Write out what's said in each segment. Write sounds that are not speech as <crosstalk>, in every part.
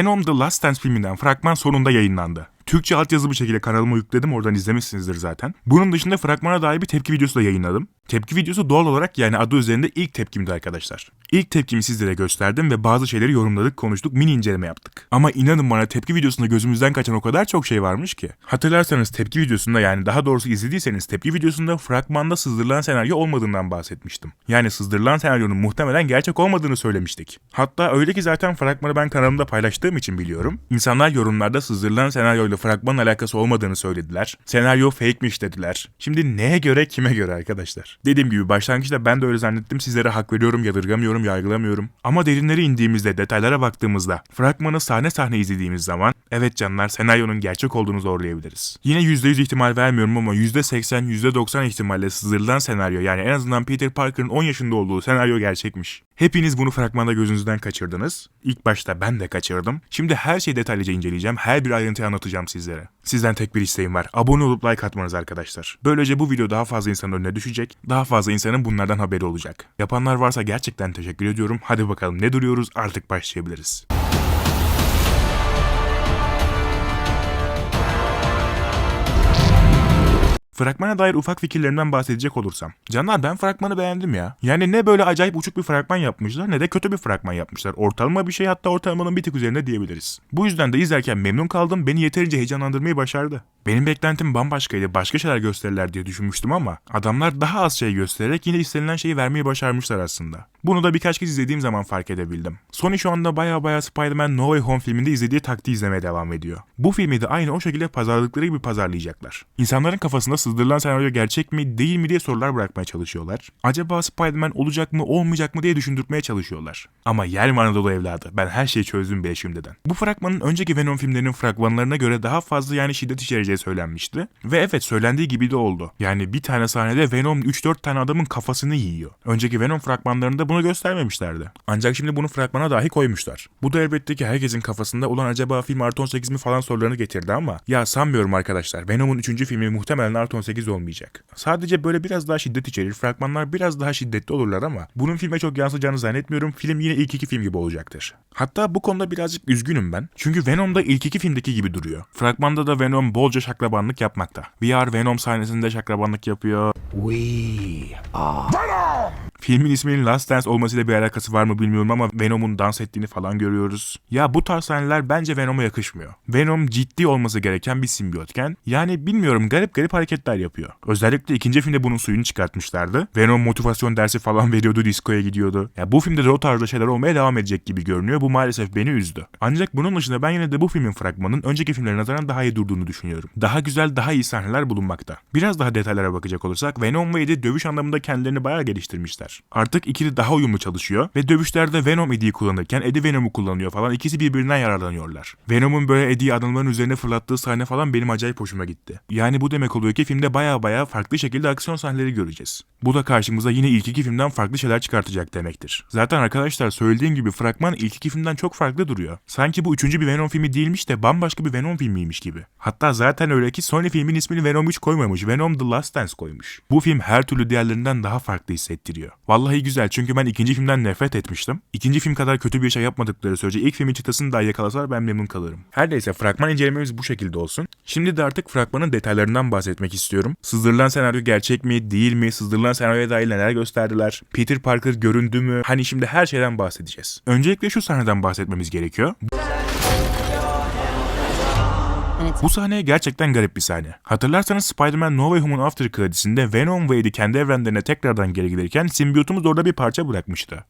Venom The Last Dance filminden fragman sonunda yayınlandı. Türkçe altyazı bir şekilde kanalıma yükledim oradan izlemişsinizdir zaten. Bunun dışında fragmana dair bir tepki videosu da yayınladım. Tepki videosu doğal olarak yani adı üzerinde ilk tepkimdi arkadaşlar. İlk tepkimi sizlere gösterdim ve bazı şeyleri yorumladık, konuştuk, mini inceleme yaptık. Ama inanın bana tepki videosunda gözümüzden kaçan o kadar çok şey varmış ki. Hatırlarsanız tepki videosunda yani daha doğrusu izlediyseniz tepki videosunda fragmanda sızdırılan senaryo olmadığından bahsetmiştim. Yani sızdırılan senaryonun muhtemelen gerçek olmadığını söylemiştik. Hatta öyle ki zaten fragmanı ben kanalımda paylaştığım için biliyorum. İnsanlar yorumlarda sızdırılan senaryoyla fragmanın alakası olmadığını söylediler. Senaryo fake'miş dediler. Şimdi neye göre kime göre arkadaşlar? Dediğim gibi başlangıçta ben de öyle zannettim. Sizlere hak veriyorum, yadırgamıyorum, yargılamıyorum. Ama derinlere indiğimizde, detaylara baktığımızda, fragmanı sahne sahne izlediğimiz zaman evet canlar senaryonun gerçek olduğunu zorlayabiliriz. Yine %100 ihtimal vermiyorum ama %80, %90 ihtimalle sızdırılan senaryo yani en azından Peter Parker'ın 10 yaşında olduğu senaryo gerçekmiş. Hepiniz bunu fragmanda gözünüzden kaçırdınız. İlk başta ben de kaçırdım. Şimdi her şeyi detaylıca inceleyeceğim. Her bir ayrıntıyı anlatacağım sizlere. Sizden tek bir isteğim var. Abone olup like atmanız arkadaşlar. Böylece bu video daha fazla insanın önüne düşecek. Daha fazla insanın bunlardan haberi olacak. Yapanlar varsa gerçekten teşekkür ediyorum. Hadi bakalım ne duruyoruz artık başlayabiliriz. Fragmana dair ufak fikirlerimden bahsedecek olursam. Canlar ben fragmanı beğendim ya. Yani ne böyle acayip uçuk bir fragman yapmışlar ne de kötü bir fragman yapmışlar. Ortalama bir şey hatta ortalamanın bir tık üzerinde diyebiliriz. Bu yüzden de izlerken memnun kaldım. Beni yeterince heyecanlandırmayı başardı. Benim beklentim bambaşkaydı. Başka şeyler gösterirler diye düşünmüştüm ama adamlar daha az şey göstererek yine istenilen şeyi vermeyi başarmışlar aslında. Bunu da birkaç kez izlediğim zaman fark edebildim. Sony şu anda baya baya Spider-Man No Way Home filminde izlediği taktiği izlemeye devam ediyor. Bu filmi de aynı o şekilde pazarladıkları gibi pazarlayacaklar. İnsanların kafasında sızdırılan senaryo gerçek mi değil mi diye sorular bırakmaya çalışıyorlar. Acaba Spider-Man olacak mı olmayacak mı diye düşündürtmeye çalışıyorlar. Ama yer mi Anadolu evladı ben her şeyi çözdüm bile şimdiden. Bu fragmanın önceki Venom filmlerinin fragmanlarına göre daha fazla yani şiddet içereceği söylenmişti. Ve evet söylendiği gibi de oldu. Yani bir tane sahnede Venom 3-4 tane adamın kafasını yiyor. Önceki Venom fragmanlarında bunu göstermemişlerdi. Ancak şimdi bunu fragmana dahi koymuşlar. Bu da elbette ki herkesin kafasında olan acaba film artı 18 mi falan sorularını getirdi ama ya sanmıyorum arkadaşlar. Venom'un 3. filmi muhtemelen artı 18 olmayacak. Sadece böyle biraz daha şiddet içerir. Fragmanlar biraz daha şiddetli olurlar ama bunun filme çok yansıyacağını zannetmiyorum. Film yine ilk iki film gibi olacaktır. Hatta bu konuda birazcık üzgünüm ben. Çünkü Venom'da ilk iki filmdeki gibi duruyor. Fragmanda da Venom bolca şaklabanlık yapmakta. VR Venom sahnesinde şaklabanlık yapıyor. We are. Filmin isminin Last Dance olmasıyla bir alakası var mı bilmiyorum ama Venom'un dans ettiğini falan görüyoruz. Ya bu tarz sahneler bence Venom'a yakışmıyor. Venom ciddi olması gereken bir simbiyotken yani bilmiyorum garip garip hareketler yapıyor. Özellikle ikinci filmde bunun suyunu çıkartmışlardı. Venom motivasyon dersi falan <laughs> veriyordu, diskoya gidiyordu. Ya bu filmde de o tarzda şeyler olmaya devam edecek gibi görünüyor. Bu maalesef beni üzdü. Ancak bunun dışında ben yine de bu filmin fragmanın önceki filmlere nazaran daha iyi durduğunu düşünüyorum. Daha güzel, daha iyi sahneler bulunmakta. Biraz daha detaylara bakacak olursak Venom ve Eddie dövüş anlamında kendilerini bayağı geliştirmişler. Artık ikili daha uyumlu çalışıyor ve dövüşlerde Venom Eddie'yi kullanırken Eddie Venom'u kullanıyor falan. İkisi birbirinden yararlanıyorlar. Venom'un böyle Eddie'yi adamların üzerine fırlattığı sahne falan benim acayip hoşuma gitti. Yani bu demek oluyor ki filmde baya baya farklı şekilde aksiyon sahneleri göreceğiz. Bu da karşımıza yine ilk iki filmden farklı şeyler çıkartacak demektir. Zaten arkadaşlar söylediğim gibi fragman ilk iki filmden çok farklı duruyor. Sanki bu üçüncü bir Venom filmi değilmiş de bambaşka bir Venom filmiymiş gibi. Hatta zaten öyle ki Sony filmin ismini Venom 3 koymamış. Venom The Last Dance koymuş. Bu film her türlü diğerlerinden daha farklı hissettiriyor. Vallahi güzel çünkü ben ikinci filmden nefret etmiştim. İkinci film kadar kötü bir şey yapmadıkları sürece ilk filmin çıtasını daha yakalasalar ben memnun kalırım. Her neyse fragman incelememiz bu şekilde olsun. Şimdi de artık fragmanın detaylarından bahsetmek istiyorum. Sızdırılan senaryo gerçek mi değil mi? Sızdırılan senaryoya dair neler gösterdiler? Peter Parker göründü mü? Hani şimdi her şeyden bahsedeceğiz. Öncelikle şu sahneden bahsetmemiz gerekiyor. Sahne gerçekten garip bir sahne. Hatırlarsanız Spider-Man No Way Home'un After Credits'inde Venom ve Eddie kendi evrenlerine tekrardan geri gelirken simbiyotumuz orada bir parça bırakmıştı.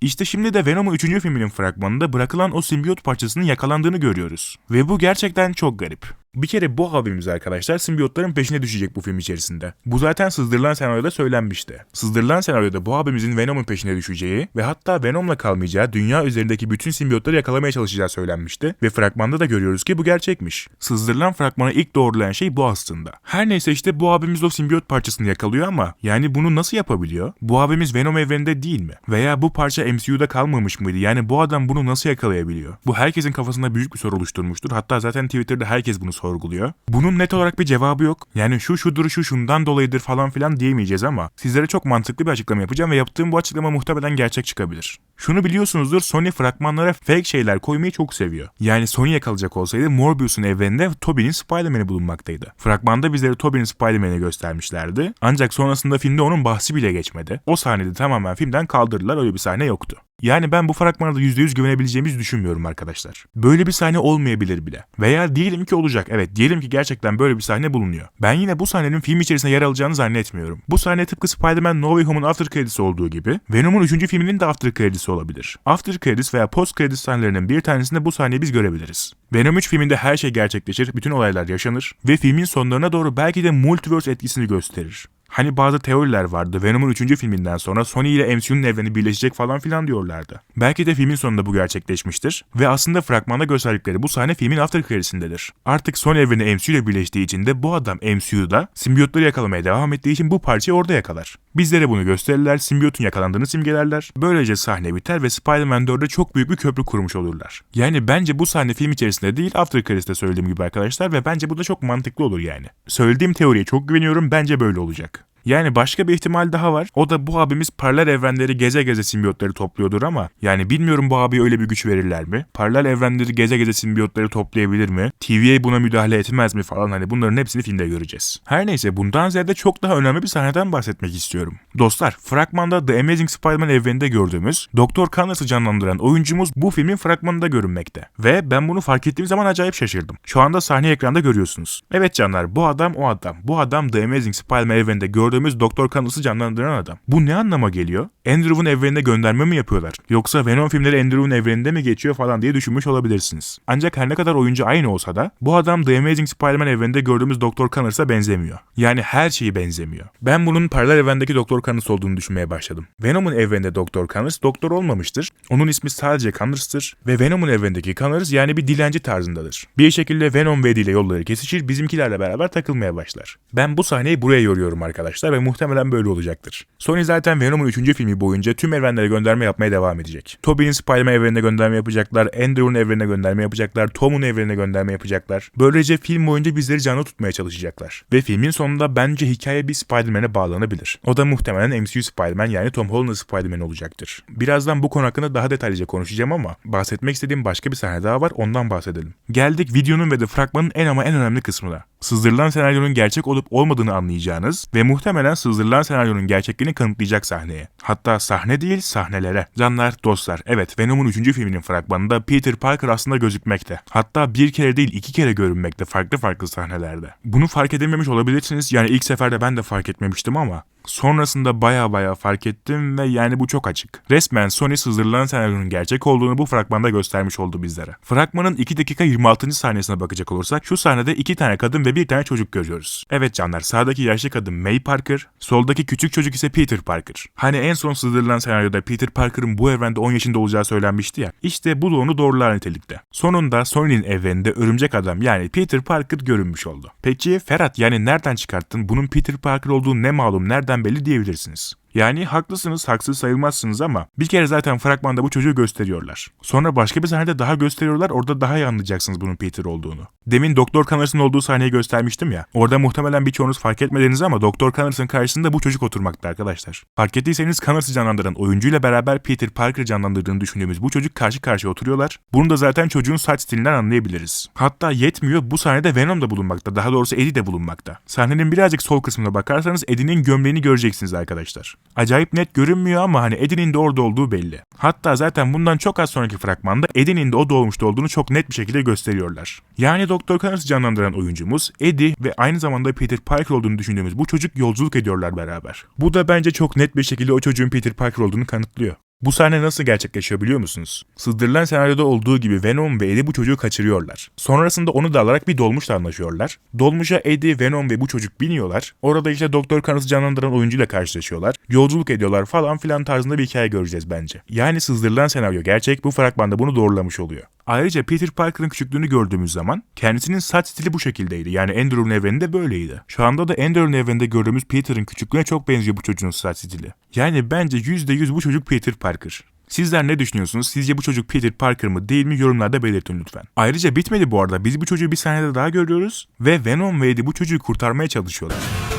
İşte şimdi de Venom'un 3. filminin fragmanında bırakılan o simbiyot parçasının yakalandığını görüyoruz. Ve bu gerçekten çok garip. Bir kere bu abimiz arkadaşlar simbiyotların peşine düşecek bu film içerisinde. Bu zaten sızdırılan senaryoda söylenmişti. Sızdırılan senaryoda bu abimizin Venom'un peşine düşeceği ve hatta Venom'la kalmayacağı dünya üzerindeki bütün simbiyotları yakalamaya çalışacağı söylenmişti. Ve fragmanda da görüyoruz ki bu gerçekmiş. Sızdırılan fragmanı ilk doğrulayan şey bu aslında. Her neyse işte bu abimiz o simbiyot parçasını yakalıyor ama yani bunu nasıl yapabiliyor? Bu abimiz Venom evreninde değil mi? Veya bu parça MCU'da kalmamış mıydı? Yani bu adam bunu nasıl yakalayabiliyor? Bu herkesin kafasında büyük bir soru oluşturmuştur. Hatta zaten Twitter'da herkes bunu sorguluyor. Bunun net olarak bir cevabı yok. Yani şu şudur şu şundan dolayıdır falan filan diyemeyeceğiz ama sizlere çok mantıklı bir açıklama yapacağım ve yaptığım bu açıklama muhtemelen gerçek çıkabilir. Şunu biliyorsunuzdur Sony fragmanlara fake şeyler koymayı çok seviyor. Yani Sony'ye kalacak olsaydı Morbius'un evreninde Tobey'nin Spider-Man'i bulunmaktaydı. Fragmanda bizlere Tobey'nin Spider-Man'i göstermişlerdi. Ancak sonrasında filmde onun bahsi bile geçmedi. O sahnede tamamen filmden kaldırdılar öyle bir sahne yoktu. Yani ben bu fragmana da %100 güvenebileceğimizi düşünmüyorum arkadaşlar. Böyle bir sahne olmayabilir bile. Veya diyelim ki olacak. Evet diyelim ki gerçekten böyle bir sahne bulunuyor. Ben yine bu sahnenin film içerisinde yer alacağını zannetmiyorum. Bu sahne tıpkı Spider-Man No Way Home'un after credits olduğu gibi Venom'un 3. filminin de after credits olabilir. After credits veya post credits sahnelerinin bir tanesinde bu sahneyi biz görebiliriz. Venom 3 filminde her şey gerçekleşir, bütün olaylar yaşanır ve filmin sonlarına doğru belki de multiverse etkisini gösterir. Hani bazı teoriler vardı Venom'un 3. filminden sonra Sony ile MCU'nun evreni birleşecek falan filan diyorlardı. Belki de filmin sonunda bu gerçekleşmiştir ve aslında fragmanda gösterdikleri bu sahne filmin after credits'indedir. Artık Sony evreni MCU ile birleştiği için de bu adam MCU'da simbiyotları yakalamaya devam ettiği için bu parçayı orada yakalar. Bizlere bunu gösterirler, simbiyotun yakalandığını simgelerler. Böylece sahne biter ve Spider-Man 4'e çok büyük bir köprü kurmuş olurlar. Yani bence bu sahne film içerisinde değil After Credits'te söylediğim gibi arkadaşlar ve bence bu da çok mantıklı olur yani. Söylediğim teoriye çok güveniyorum bence böyle olacak. Yani başka bir ihtimal daha var. O da bu abimiz paralel evrenleri geze geze simbiyotları topluyordur ama yani bilmiyorum bu abiye öyle bir güç verirler mi? Paralel evrenleri geze geze simbiyotları toplayabilir mi? TVA buna müdahale etmez mi falan hani bunların hepsini filmde göreceğiz. Her neyse bundan ziyade çok daha önemli bir sahneden bahsetmek istiyorum. Dostlar fragmanda The Amazing Spider-Man evreninde gördüğümüz Doktor Connors'ı canlandıran oyuncumuz bu filmin fragmanında görünmekte. Ve ben bunu fark ettiğim zaman acayip şaşırdım. Şu anda sahne ekranda görüyorsunuz. Evet canlar bu adam o adam. Bu adam The Amazing Spider-Man evreninde gördüğümüz Doktor Connors'ı canlandıran adam. Bu ne anlama geliyor? Andrew'un evrenine gönderme mi yapıyorlar? Yoksa Venom filmleri Andrew'un evreninde mi geçiyor falan diye düşünmüş olabilirsiniz. Ancak her ne kadar oyuncu aynı olsa da bu adam The Amazing Spider-Man evreninde gördüğümüz Doktor Connors'a benzemiyor. Yani her şeyi benzemiyor. Ben bunun paralel evrendeki Doktor Connors olduğunu düşünmeye başladım. Venom'un evreninde Doktor Connors doktor olmamıştır. Onun ismi sadece Connors'tır ve Venom'un evrenindeki Connors yani bir dilenci tarzındadır. Bir şekilde Venom ve ile yolları kesişir bizimkilerle beraber takılmaya başlar. Ben bu sahneyi buraya yoruyorum arkadaşlar ve muhtemelen böyle olacaktır. Sony zaten Venom'un 3. filmi boyunca tüm evrenlere gönderme yapmaya devam edecek. Tobey'in Spider-Man evrenine gönderme yapacaklar, Andrew'un evrenine gönderme yapacaklar, Tom'un evrenine gönderme yapacaklar. Böylece film boyunca bizleri canlı tutmaya çalışacaklar. Ve filmin sonunda bence hikaye bir Spider-Man'e bağlanabilir. O da muhtemelen MCU Spider-Man yani Tom Holland Spider-Man olacaktır. Birazdan bu konu hakkında daha detaylıca konuşacağım ama bahsetmek istediğim başka bir sahne daha var ondan bahsedelim. Geldik videonun ve de fragmanın en ama en önemli kısmına. Sızdırılan senaryonun gerçek olup olmadığını anlayacağınız ve muhtemelen sızdırılan senaryonun gerçekliğini kanıtlayacak sahneye. Hatta sahne değil sahnelere. Canlar, dostlar, evet Venom'un 3. filminin fragmanında Peter Parker aslında gözükmekte. Hatta bir kere değil iki kere görünmekte farklı farklı sahnelerde. Bunu fark edememiş olabilirsiniz yani ilk seferde ben de fark etmemiştim ama Sonrasında baya baya fark ettim ve yani bu çok açık. Resmen Sony sızdırılan senaryonun gerçek olduğunu bu fragmanda göstermiş oldu bizlere. Fragmanın 2 dakika 26. saniyesine bakacak olursak şu sahnede 2 tane kadın ve bir tane çocuk görüyoruz. Evet canlar sağdaki yaşlı kadın May Parker, soldaki küçük çocuk ise Peter Parker. Hani en son sızdırılan senaryoda Peter Parker'ın bu evrende 10 yaşında olacağı söylenmişti ya. İşte bu da onu doğrular nitelikte. Sonunda Sony'nin evreninde örümcek adam yani Peter Parker görünmüş oldu. Peki Ferhat yani nereden çıkarttın? Bunun Peter Parker olduğu ne malum nereden belli diyebilirsiniz. Yani haklısınız, haksız sayılmazsınız ama bir kere zaten fragmanda bu çocuğu gösteriyorlar. Sonra başka bir sahnede daha gösteriyorlar, orada daha iyi anlayacaksınız bunun Peter olduğunu. Demin Doktor Connors'ın olduğu sahneyi göstermiştim ya. Orada muhtemelen birçoğunuz fark etmediniz ama Doktor Connors'ın karşısında bu çocuk oturmakta arkadaşlar. Fark ettiyseniz Connors'ı canlandıran oyuncuyla beraber Peter Parker canlandırdığını düşündüğümüz bu çocuk karşı karşıya oturuyorlar. Bunu da zaten çocuğun saç stilinden anlayabiliriz. Hatta yetmiyor bu sahnede Venom da bulunmakta. Daha doğrusu Eddie de bulunmakta. Sahnenin birazcık sol kısmına bakarsanız Eddie'nin gömleğini göreceksiniz arkadaşlar. Acayip net görünmüyor ama hani Eddie'nin de orada olduğu belli. Hatta zaten bundan çok az sonraki fragmanda Eddie'nin de o doğmuşta olduğunu çok net bir şekilde gösteriyorlar. Yani Doktor Connors'ı canlandıran oyuncumuz Eddie ve aynı zamanda Peter Parker olduğunu düşündüğümüz bu çocuk yolculuk ediyorlar beraber. Bu da bence çok net bir şekilde o çocuğun Peter Parker olduğunu kanıtlıyor. Bu sahne nasıl gerçekleşiyor biliyor musunuz? Sızdırılan senaryoda olduğu gibi Venom ve Eddie bu çocuğu kaçırıyorlar. Sonrasında onu da alarak bir dolmuşla anlaşıyorlar. Dolmuşa Eddie, Venom ve bu çocuk biniyorlar. Orada işte Doktor Connors'ı canlandıran oyuncuyla karşılaşıyorlar. Yolculuk ediyorlar falan filan tarzında bir hikaye göreceğiz bence. Yani sızdırılan senaryo gerçek bu fragmanda bunu doğrulamış oluyor. Ayrıca Peter Parker'ın küçüklüğünü gördüğümüz zaman kendisinin saç stili bu şekildeydi. Yani Andrew'un evreninde böyleydi. Şu anda da Andrew'un evreninde gördüğümüz Peter'ın küçüklüğüne çok benziyor bu çocuğun saç stili. Yani bence %100 bu çocuk Peter Parker. Sizler ne düşünüyorsunuz? Sizce bu çocuk Peter Parker mı değil mi? Yorumlarda belirtin lütfen. Ayrıca bitmedi bu arada. Biz bu çocuğu bir sahnede daha görüyoruz ve Venom ve Eddie bu çocuğu kurtarmaya çalışıyorlar.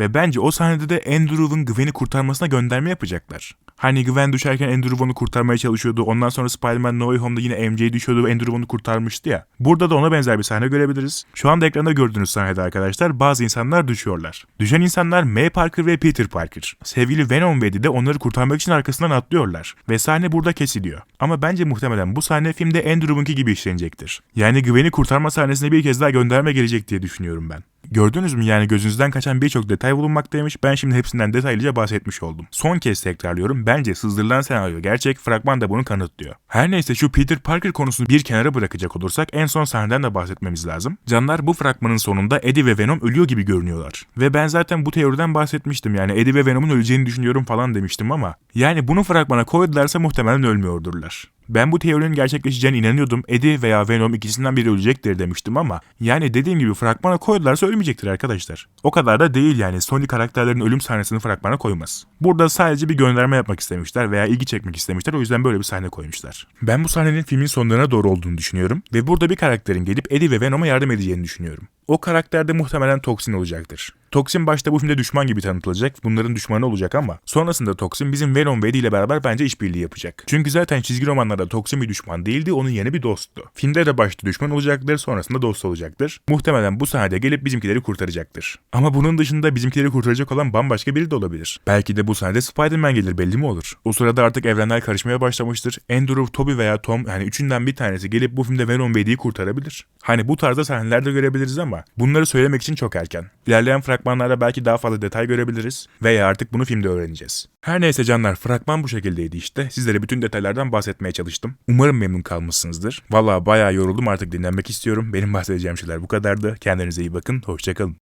Ve bence o sahnede de Andrew'un Gwen'i kurtarmasına gönderme yapacaklar. Hani Gwen düşerken Andrew onu kurtarmaya çalışıyordu. Ondan sonra Spider-Man No Way Home'da yine MJ düşüyordu. Andrew onu kurtarmıştı ya. Burada da ona benzer bir sahne görebiliriz. Şu anda ekranda gördüğünüz sahnede arkadaşlar bazı insanlar düşüyorlar. Düşen insanlar May Parker ve Peter Parker. Sevgili Venom ve de onları kurtarmak için arkasından atlıyorlar. Ve sahne burada kesiliyor. Ama bence muhtemelen bu sahne filmde Andrew'unki gibi işlenecektir. Yani Gwen'i kurtarma sahnesine bir kez daha gönderme gelecek diye düşünüyorum ben. Gördünüz mü yani gözünüzden kaçan birçok detay bulunmaktaymış. Ben şimdi hepsinden detaylıca bahsetmiş oldum. Son kez tekrarlıyorum. Bence sızdırılan senaryo gerçek. Fragman da bunu kanıtlıyor. Her neyse şu Peter Parker konusunu bir kenara bırakacak olursak en son sahneden de bahsetmemiz lazım. Canlar bu fragmanın sonunda Eddie ve Venom ölüyor gibi görünüyorlar. Ve ben zaten bu teoriden bahsetmiştim. Yani Eddie ve Venom'un öleceğini düşünüyorum falan demiştim ama yani bunu fragmana koydularsa muhtemelen ölmüyordurlar. Ben bu teorinin gerçekleşeceğine inanıyordum. Eddie veya Venom ikisinden biri ölecektir demiştim ama yani dediğim gibi fragmana koydularsa ölmeyecektir arkadaşlar. O kadar da değil yani Sony karakterlerin ölüm sahnesini fragmana koymaz. Burada sadece bir gönderme yapmak istemişler veya ilgi çekmek istemişler o yüzden böyle bir sahne koymuşlar. Ben bu sahnenin filmin sonlarına doğru olduğunu düşünüyorum ve burada bir karakterin gelip Eddie ve Venom'a yardım edeceğini düşünüyorum. O karakter de muhtemelen Toxin olacaktır. Toxin başta bu filmde düşman gibi tanıtılacak, bunların düşmanı olacak ama sonrasında Toxin bizim Venom ve Eddie ile beraber bence işbirliği yapacak. Çünkü zaten çizgi romanlarda Toxin bir düşman değildi, onun yeni bir dosttu. Filmde de başta düşman olacaktır, sonrasında dost olacaktır. Muhtemelen bu sahnede gelip bizimkileri kurtaracaktır. Ama bunun dışında bizimkileri kurtaracak olan bambaşka biri de olabilir. Belki de bu sahnede Spider-Man gelir belli mi olur? O sırada artık evrenler karışmaya başlamıştır. Andrew, Toby veya Tom yani üçünden bir tanesi gelip bu filmde Venom ve Eddie'yi kurtarabilir. Hani bu tarzda sahneler de görebiliriz ama bunları söylemek için çok erken. İlerleyen fragmanlarda belki daha fazla detay görebiliriz veya artık bunu filmde öğreneceğiz. Her neyse canlar fragman bu şekildeydi işte. Sizlere bütün detaylardan bahsetmeye çalıştım. Umarım memnun kalmışsınızdır. Valla bayağı yoruldum artık dinlenmek istiyorum. Benim bahsedeceğim şeyler bu kadardı. Kendinize iyi bakın. Hoşçakalın.